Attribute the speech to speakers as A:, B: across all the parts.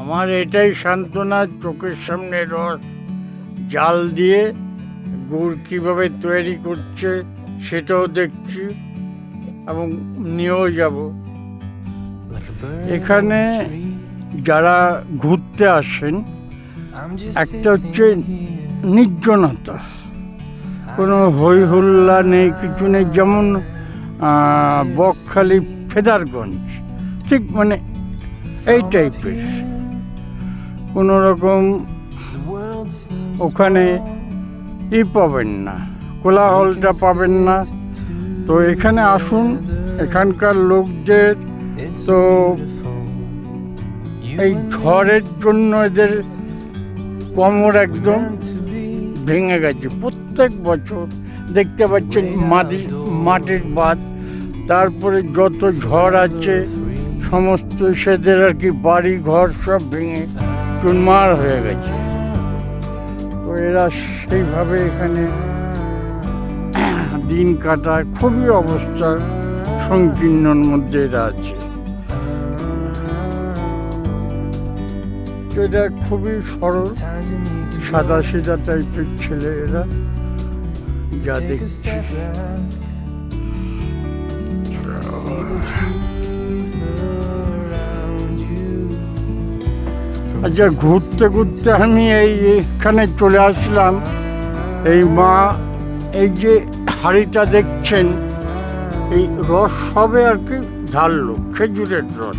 A: আমার এটাই সান্ত্বনা চোখের সামনে রস জাল দিয়ে গুড় কীভাবে তৈরি করছে সেটাও দেখছি এবং নিয়েও যাব। এখানে যারা ঘুরতে আসেন একটা হচ্ছে নির্জনতা। কোনো হই হুল্লা নেই কিছু নেই যেমন বকখালি ফেদারগঞ্জ। ঠিক মানে এই টাইপের কোনো রকম ওখানে ই পাবেন না, কোলাহলটা পাবেন না। তো এখানে আসুন, এখানকার লোকদের, তো এই ঝড়ের জন্য এদের কোমর একদম ভেঙে গেছে। প্রত্যেক বছর দেখতে পাচ্ছেন মাটি, মাটির বাঁধ, তারপরে যত ঝড় আছে, সমস্ত সেদের আর কি বাড়ি ঘর সব ভেঙে চুরমার হয়ে গেছে। তো এরা সেইভাবে এখানে দিন কাটায়, খুবই অবস্থা সংকীর্ণর মধ্যে এরা আছে। এরা খুবই সরল সাদা সিধা টাইপের ছেলে এরা, যা দেখছি। আচ্ছা ঘুরতে ঘুরতে আমি এই এখানে চলে আসলাম। এই মা এই যে হাড়িটা দেখছেন, এই রস হবে আর কি ঢাললো খেজুরের রস।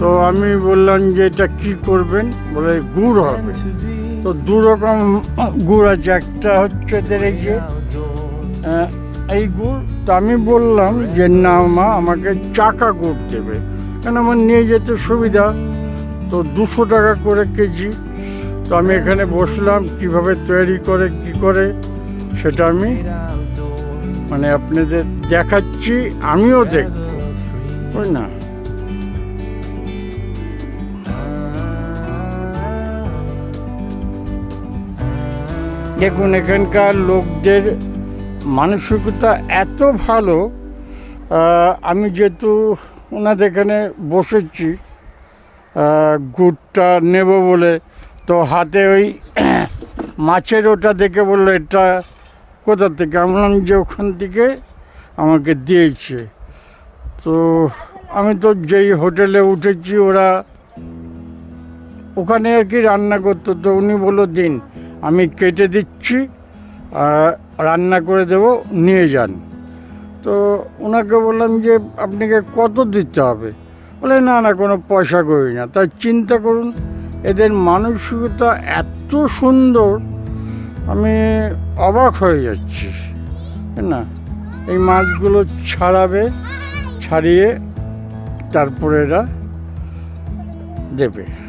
A: তো আমি বললাম যে এটা কি করবেন? বলে গুড় হবে। তো দু রকম গুড় আছে, একটা হচ্ছে এই যে এই গুড়। তো আমি বললাম যে, না মা, আমাকে চাকা গুড় দেবে। কেন আমার নিয়ে যেতে সুবিধা? তো দুশো টাকা করে কেজি। তো আমি এখানে বসলাম, কীভাবে তৈরি করে, কি করে, সেটা আমি মানে আপনাদের দেখাচ্ছি, আমিও দেখব বুঝ না? দেখুন, এখানকার লোকদের মানসিকতা এত ভালো আমি যেহেতু ওনাদের এখানে বসেছি গুড়টা নেব বলে। তো হাতে ওই মাছের ওটা দেখে বলল, এটা কোথা থেকে? আমি বললাম, যে ওখান থেকে আমাকে দিয়েছে। তো আমি তো যেই হোটেলে উঠেছি, ওরা ওখানে আর কি রান্না করতো। তো উনি বলল, দিন, আমি কেটে দিচ্ছি রান্না করে দেব, নিয়ে যান। তো ওনাকে বললাম যে, আপনাকে কত দিতে হবে? বলে, না না, কোনো পয়সা করি না। তাই চিন্তা করুন, এদের মানসিকতা এত সুন্দর, আমি অবাক হয়ে যাচ্ছি। না? এই মাছগুলো ছাড়াবে, ছাড়িয়ে তারপরে এরা দেবে।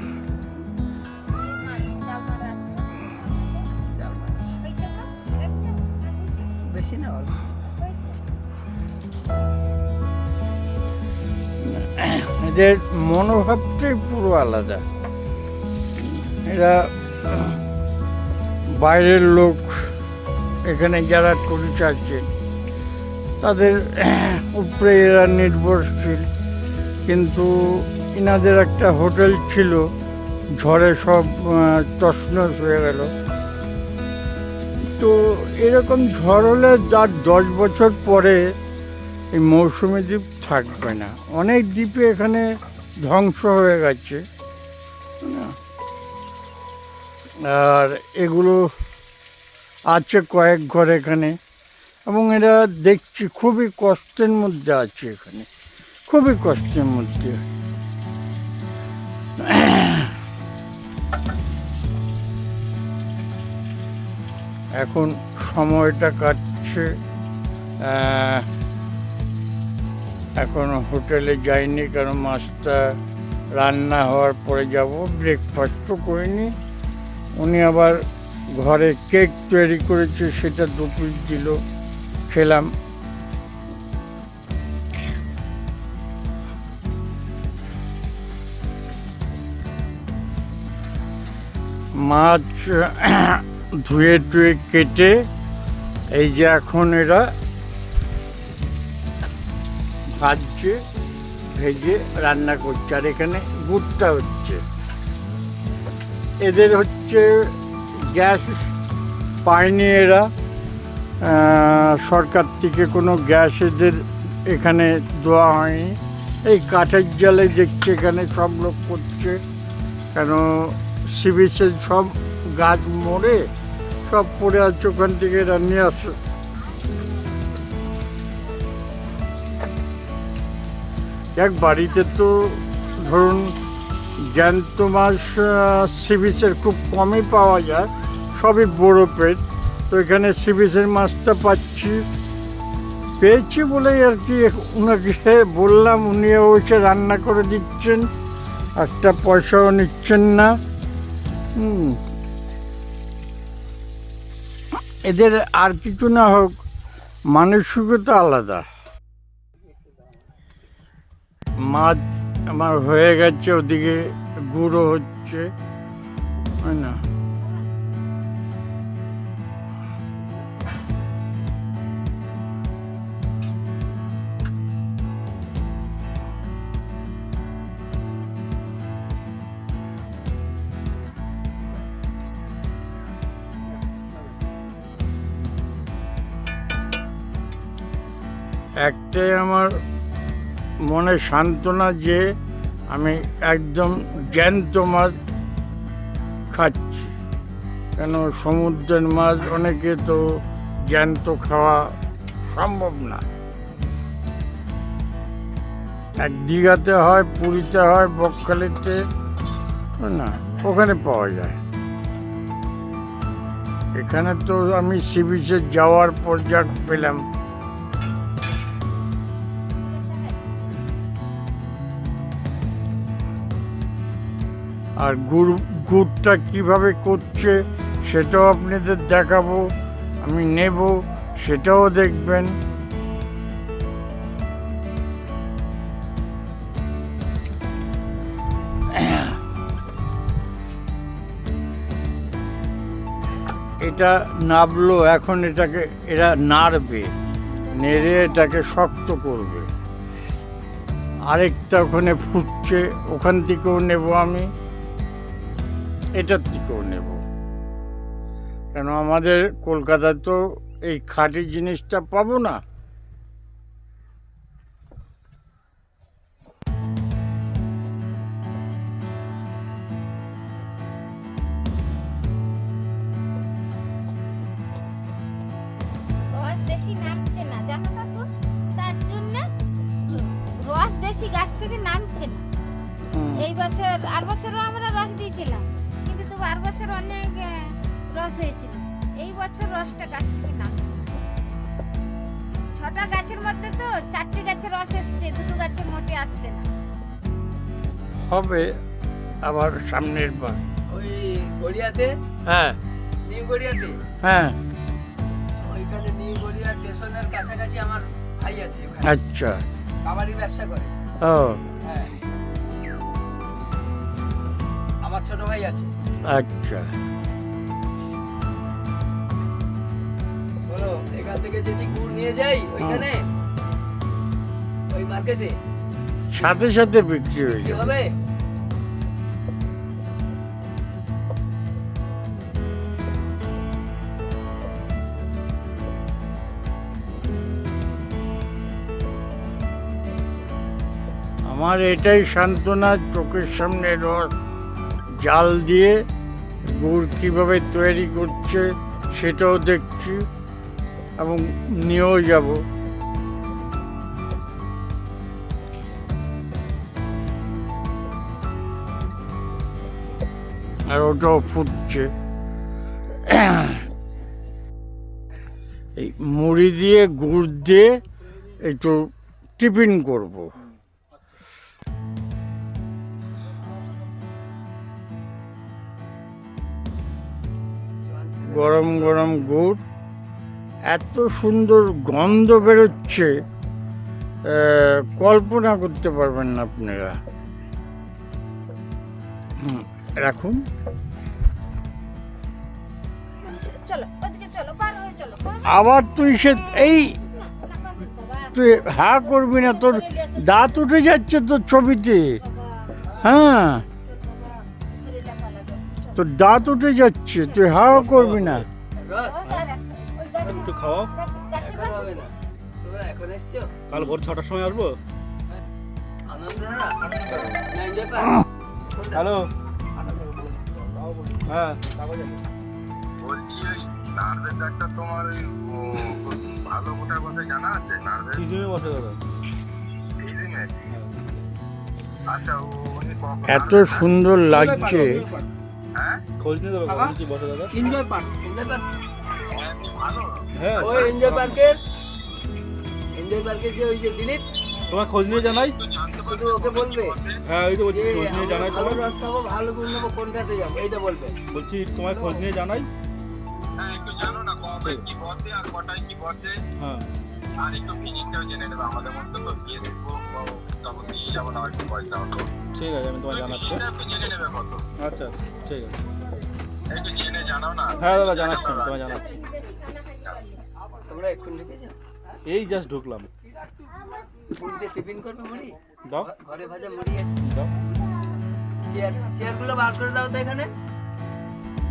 A: এদের মনোভাবটাই পুরো আলাদা। এরা বাইরের লোক, এখানে যারা টুরিস্ট আছে, তাদের উপরে এরা নির্ভরশীল। কিন্তু ইনাদের একটা হোটেল ছিল, ঝড়ে সব তছনছ হয়ে গেল। তো এরকম ঝড় হলে যার দশ বছর পরে এই মৌসুমী দ্বীপ থাকবে না। অনেক দ্বীপে এখানে ধ্বংস হয়ে গেছে। আর এগুলো আছে কয়েক ঘর এখানে। এবং এরা দেখছি খুবই কষ্টের মধ্যে আছে এখানে। খুবই কষ্টের মধ্যে। এখন সময়টা কাটছে এখনও হোটেলে যাইনি, কারণ মাছটা রান্না হওয়ার পরে যাব ব্রেকফাস্টও করিনি। উনি আবার ঘরে কেক তৈরি করেছে, সেটা দু পিস দিল, খেলাম। মাছ ধুয়ে টুয়ে কেটে, এই যে এখন এরা ভাজছে, ভেজে রান্না করছে। আর এখানে গুড়টা হচ্ছে। এদের হচ্ছে গ্যাস পায়নি এরা সরকার থেকে কোনো গ্যাস এদের এখানে দেওয়া হয়নি। এই কাঠের জালে দেখছে এখানে সব লোক করছে। কেন সিবিসের সব গাছ মরে সব পড়ে আছে ওখান থেকে এরা নিয়ে আসে। এক বাড়িতে তো ধরুন জ্যান্ত মাছ সিবিসের খুব কমই পাওয়া যায়, সবই বড় পেট। তো এখানে সিবিসের মাছটা পাচ্ছি। পেয়েছি বলেই আর কি ওনাকে বললাম উনিও এসে রান্না করে দিচ্ছেন, একটা পয়সাও নিচ্ছেন না। এদের আর কিছু না হোক, মানসিকতা আলাদা। মাছ আমার হয়ে গেছে ওদিকে গুঁড়ো হচ্ছে। না? একটাই আমার মনে সান্ত্বনা যে আমি একদম জ্যান্ত মাছ খাচ্ছি। কেন সমুদ্রের মাছ অনেকে তো জ্যান্ত খাওয়া সম্ভব না। এক দীঘাতে হয়, পুরীতে হয়, বকখালিতে, না, ওখানে পাওয়া যায়। এখানে তো আমি সি বিচে যাওয়ার পর যা পেলাম। আর গুড়, গুড়টা কীভাবে করছে সেটাও আপনাদের দেখাবো, আমি নেব, সেটাও দেখবেন। এটা নাবলো, এখন এটাকে এরা নাড়বে, নেড়ে এটাকে শক্ত করবে। আরেকটা ওখানে ফুটছে, ওখান থেকেও নেব আমি। এটার থেকেও নেব? কেন আমাদের কলকাতায় তো এই খাঁটি জিনিসটা পাবো না?
B: বেশি রস বেশি গাছ থেকে নামছে না। এই বছর আর বছরও আমরা রস দিয়েছিলাম। আর বছর অনেক রস হয়েছিল। এই বছর রসটা গাছ থেকে নামছে না। ছটা গাছের মধ্যে তো চারটি গাছে রস এসছে দুটো গাছে মোটে আসছে না।
A: হবে আবার সামনের বার।
C: ওই গড়িয়াতে?
A: হ্যাঁ।
C: নিউ গড়িয়াতে?
A: হ্যাঁ।
C: ওইখানে নিউ গড়িয়া স্টেশনের কাছাকাছি আমার ভাই আছে
A: আচ্ছা।
C: কাবাডি ব্যবসা করে।
A: ও।
C: ছোট ভাই আছে।
A: আচ্ছা।
C: বলো এখান থেকে যদি গুড় নিয়ে যাই ওইখানে? ওই মার্কেটে?
A: সাথে সাথে বিক্রি হয়ে যাবে।
C: হবে?
A: আমার এটাই সান্ত্বনা চোখের সামনে রস। জাল দিয়ে গুড় কীভাবে তৈরি করছে সেটাও দেখছি এবং নিয়েও যাব। আর ওটাও ফুটছে। এই মুড়ি দিয়ে, গুড় দিয়ে একটু টিফিন করব। গরম গরম গুড়। এত সুন্দর গন্ধ বেরোচ্ছে কল্পনা করতে পারবেন না আপনারা। রাখুন। আবার তুই সে এই তুই হা করবি না তোর দাঁত উঠে যাচ্ছে তোর ছবিতে। হ্যাঁ।
B: তো।
A: দাঁত উঠে যাচ্ছে তুই হাওয়া করবি না।
D: একটু খাওয়াও। কাল ভোর ছটার সময় আসব? হ্যালো। হ্যাঁ।
E: তোমার ভালো কোথায় জানা আছে
D: বসে
E: আচ্ছা
A: এত সুন্দর লাগছে।
E: হ্যাঁ?
D: খোঁজ নিয়ে দেবে কখন কি বসে দাদা?
C: এনজয় পার্ক এনজয় পার্ক
D: হ্যাঁ
C: ওই এনজয় পার্কের এনজয় পার্কের যে ওই যে দিলীপ
D: তোমার খোঁজ নিয়ে জানাই।
C: শুধু ওকে বলবে
D: হ্যাঁ ওই তো বলছি
C: যে
D: খোঁজ নিয়ে
C: আমরা
D: জানাই
C: ভালো
D: তোমার।
C: রস খাব ভালো গুণ নেব কোনটাতে যাব এইটা বলবে।
D: বলছি তোমার খোঁজ নিয়ে জানাই।
E: হ্যাঁ একটু জানো না কবে কি বসে আর কটায় কি বসে।
D: হ্যাঁ।
E: আর একটু ফিজিংটাও জেনে নেবে আমাদের মধ্যে তো গিয়ে দেখব তখন নিয়ে যাব না একটু পয়সা হতো
D: ঠিক আছে আমি তোমায় জানাচ্ছি।
E: জেনে নেবে কত।
D: আচ্ছা ঠিক আছে।
E: একটু জেনে জানাও না।
D: হ্যাঁ দাদা জানাচ্ছি আমি তোমায় জানাচ্ছি।
C: তোমরা এক্ষুনি ঢুকেছো?
D: এই জাস্ট ঢুকলাম।
C: মুড়ি দিয়ে টিফিন করবে মুড়ি?
D: দাও।
C: ঘরে ভাজা মুড়ি আছে।
D: দাও।
C: চেয়ার চেয়ারগুলো বার করে দাও তো এখানে।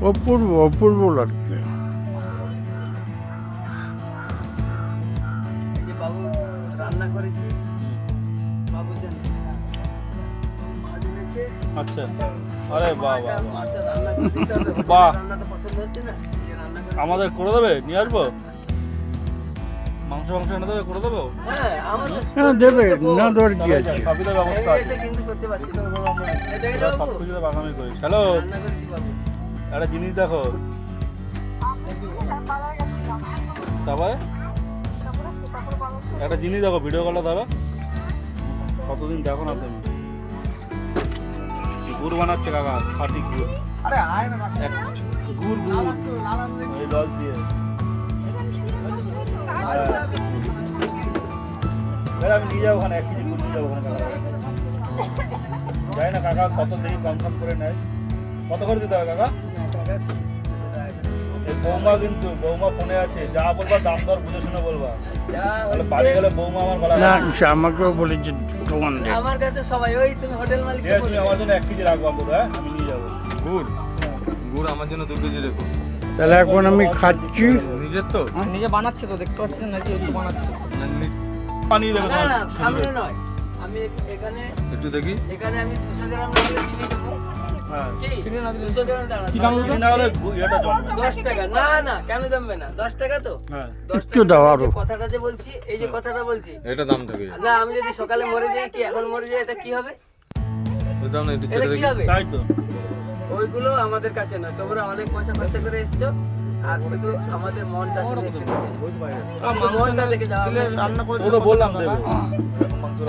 A: অপূর্ব অপূর্ব লাগছে।
C: করেছি। বাবু জান এনেছে
D: আচ্ছা। আরে বাহ বাহ বাহ।
C: মাছটা রান্না করে দিতে হবে। হোটেলের
D: বাহ।
C: রান্নাটা পছন্দ হচ্ছে না যে রান্না করে
D: আমাদের করে দেবে? নিয়ে আসব? মাংস মাংস এনে দেবে করে দেবো?
C: হ্যাঁ আমাদের
A: হ্যাঁ দেবে না দেওয়ার কি আছে?
D: সবই তো ব্যবস্থা আছে।
C: কিন্তু করতে পারছি না।
D: সব কিছু তো বাগামি করিস হ্যালো? একটা জিনিস দেখো। তারপরে? একটা জিনিস দেখো ভিডিও কলটা ধরো। কতদিন দেখো না তুমি? গুড় বানাচ্ছে কাকা খাটি গুড়।
C: আরে আয় না
D: গুড় গুড়। এই জল দিয়ে। আমি নিয়ে যাব ওখানে এক কেজি গুড় নিয়ে যাব ওখানে কাকা। যাই না কাকা কত দেখি কনফার্ম করে নেয়। কত করে দিতে হবে কাকা? বৌমা কিন্তু বৌমা ফোনে আছে। যা বলবা দাম দর বুঝে শুনে বলবা।
A: না সে আমাকেও বলেছে দোকান
C: আমার কাছে সবাই ওই তুমি হোটেল মালিক
D: তুমি আমার জন্য এক কেজি রাখব হ্যাঁ? আমি নিয়ে যাব।
F: গুড়? গুড় আমার জন্য দু কেজি রেখো।
A: তাহলে এখন আমি খাচ্ছি।
F: নিজের তো?
C: নিজে বানাচ্ছে তো দেখতে পাচ্ছেন নাকি? বানাচ্ছে।
D: দেবে
C: না সামনে নয়। আমি এখানে
F: একটু দেখি।
C: এখানে আমি দুশো গ্রাম না দিলে চিনি দেবো
D: হ্যাঁ।
C: কি? দুশো গ্রাম দাঁড়া
D: চিনি না হলে গু- জমবে।
C: দশ টাকা। না না কেন জমবে না? দশ টাকা তো?
D: হ্যাঁ।
A: একটু দাও
C: এই কথাটা যে বলছি এই যে কথাটা বলছি।
F: এটা দাম থাকে।
C: না আমি যদি সকালে মরে যাই কি এখন মরে যাই এটা কি হবে?
F: বুঝলাম না একটু ছেড়ে দেখি।
D: তাই তো।
C: ওইগুলো আমাদের কাছে না তোমরা অনেক পয়সা খরচা করে এসছো। আর শুধু আমাদের মনটা শুধু দেখতে শুধু মনটা দেখে যাওয়া রান্না করে
D: তো বললাম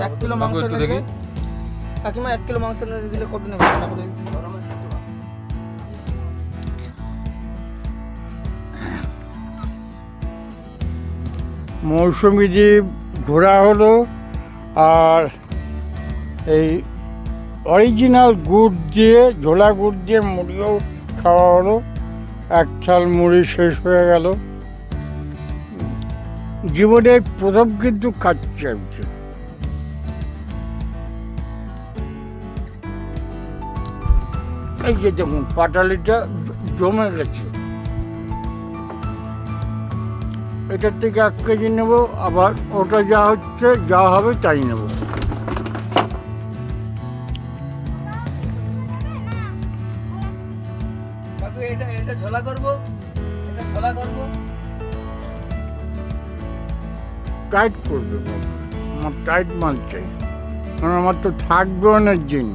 C: এক কিলো
F: দেখি।
C: কাকিমা এক কিলো মাংস নিয়ে দিলে কত নেবে রান্না করে
A: মৌসুমি দ্বীপ ঘোরা হলো আর এই অরিজিনাল গুড় দিয়ে ঝোলা গুড় দিয়ে মুড়িও খাওয়া হলো। এক ছাল মুড়ি শেষ হয়ে গেল। জীবনে প্রথম কিন্তু খাচ্ছি আমি এই যে দেখুন, পাটালিটা জমে গেছে। এটার থেকে এক কেজি নেব, আবার ওটা যা হচ্ছে, যা হবে তাই নেব। টাইট করবে আমার টাইট মাল চাই। কারণ আমার তো থাকবে অনেক দিন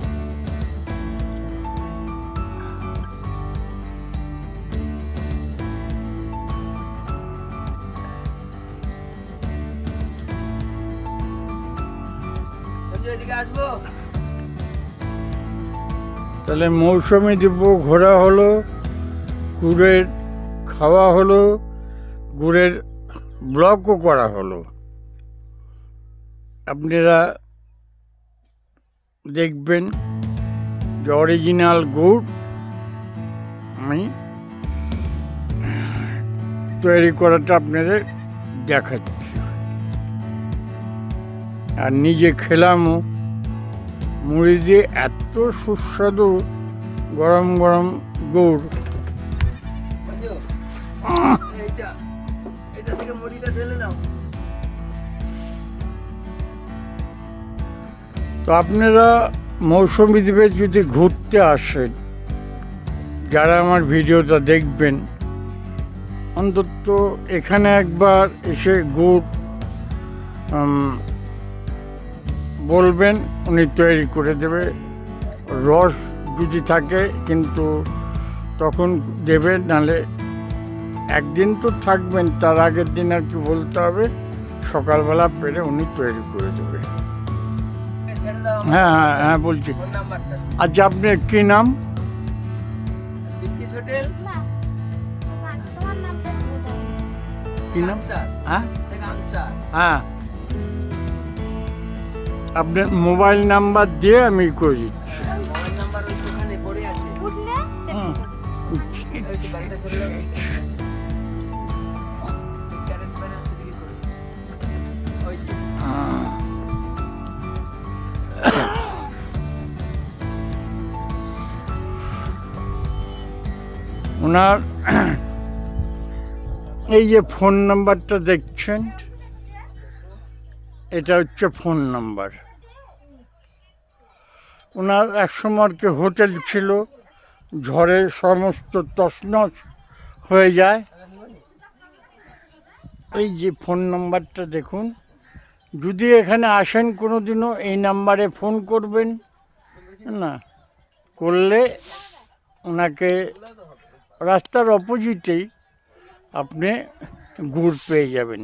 A: তাহলে মৌসুমি দ্বীপ ঘোরা হলো গুড়ের খাওয়া হলো গুড়ের ব্লকও করা হলো। আপনারা দেখবেন যে অরিজিনাল গুড় আমি তৈরি করাটা আপনাদের দেখাচ্ছি। আর নিজে খেলামও। মুড়ি দিয়ে এত সুস্বাদু গরম গরম গুড়। তো আপনারা মৌসুমি দ্বীপে যদি ঘুরতে আসেন, যারা আমার ভিডিওটা দেখবেন, অন্তত এখানে একবার এসে গুড় বলবেন, উনি তৈরি করে দেবে। রস যদি থাকে, কিন্তু তখন দেবে নালে একদিন তো থাকবেন, তার আগের দিন আর কি বলতে হবে, সকালবেলা পেরে উনি তৈরি করে দেবে। হ্যাঁ হ্যাঁ হ্যাঁ বলছি। আচ্ছা আপনার কী নাম?
C: হোটেল।
A: কি? হ্যাঁ? হ্যাঁ। আপনার মোবাইল নাম্বার দিয়ে আমি করে দিচ্ছি।
C: মোবাইল নাম্বার ওই পড়ে আছে।
A: ওনার এই যে ফোন নাম্বারটা দেখছেন, এটা হচ্ছে ফোন নাম্বার। ওনার একসময় আর কি হোটেল ছিল, ঝড়ে সমস্ত তছনছ হয়ে যায়। এই যে ফোন নাম্বারটা দেখুন, যদি এখানে আসেন কোনো দিনও এই নাম্বারে ফোন করবেন, না, করলে ওনাকে রাস্তার অপোজিটেই আপনি গুড় পেয়ে যাবেন।